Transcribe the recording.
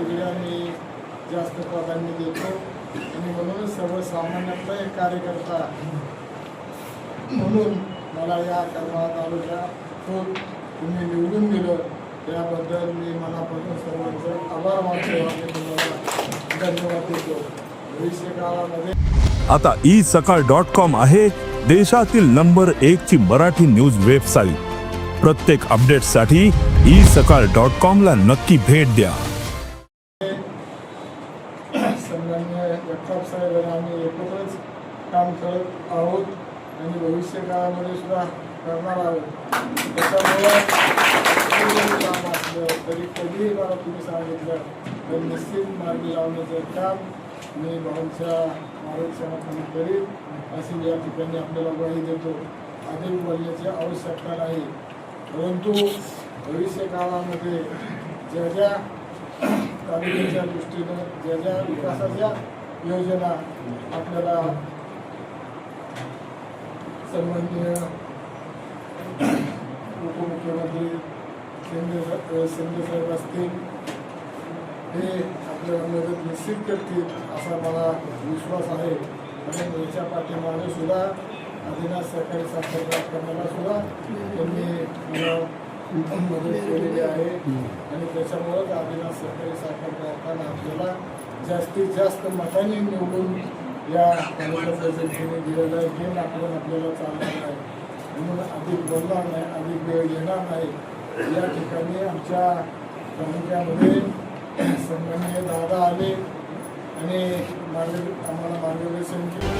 गोष्टीकडे आम्ही जास्त प्राधान्य देतो. आणि म्हणून सर्वसामान्यातला एक कार्यकर्ता म्हणून मला या करमाळा तालुक्यातून तुम्ही निवडून दिलं. त्याबद्दल मी मनापासून सर्वांचं आभार मानतो आणि तुम्हाला धन्यवाद देतो. भविष्यकाळामध्ये आता ई सकाळ डॉट कॉम आहे देशातील नंबर एक ची मराठी न्यूज वेबसाईट प्रत्येक अपडेटसाठी ई सकाळ डॉट कॉम ला नक्की भेट द्या. सन्मान्य जगताप साहेब आणि आम्ही एकत्रच काम करत आहोत आणि भविष्य काळामध्ये सुद्धा करणार आहोत. त्याच्यामुळे काम असलं तरी कधीही मला तुम्ही सांगितलं तर निश्चित मार्गी लावण्याचं काम मी भाऊंच्या मार्गदर्शनाखाली करीन. अशी या ठिकाणी आपल्याला ग्वाही देतो. अधिक बोलण्याची आवश्यकता नाही. परंतु भविष्य काळामध्ये ज्या ज्या तालुक्याच्या दृष्टीनं ज्या ज्या विकासाच्या योजना आपल्याला सन्माननीय उपमुख्यमंत्री शिंदे शिंदे साहेब असतील हे आपल्याला मदत निश्चित करतील असा मला विश्वास आहे. आणि याच्या पाठीमागे सुद्धा आदिनाथ सहकारी साखर सुद्धा त्यांनी मदत केलेली आहे आणि त्याच्यामुळंच आदिनाथ सहकारी साखर कारखाना आपल्याला जास्तीत जास्त मतांनी निवडून या तालुक्याच्या दिलेलं आहे. हे आपण आपल्याला चालणार आहे म्हणून अधिक बोलणार नाही अधिक वेळ घेणार नाही. या ठिकाणी आमच्या तालुक्यामध्ये सन्माननीय दादा आले आणि मार्ग आम्हाला मार्गदर्शन केलं.